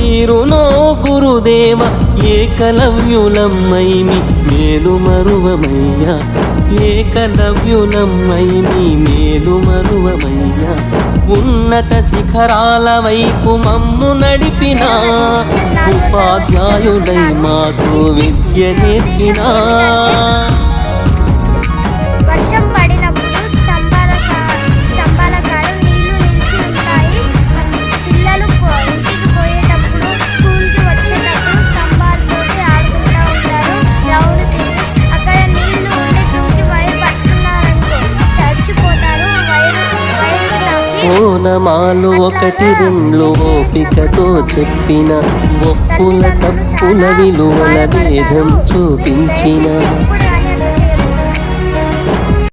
తీరునో గురుదేవ ఏకలవ్యులమ్మైమి మేలు మరువమయ్యా. ఏకలవ్యులమ్మైమి మేలు మరువమయ్యా. ఉన్నత శిఖరాల వైపు మమ్ము నడిపిన. ఉపాధ్యాయులై మాకు విద్య నేర్పినా. వైరు ఓనమాలు ఒకటి రెండు ఓపికతో చెప్పిన ఒప్పుల తప్పుల విలువల భేదం చూపించిన.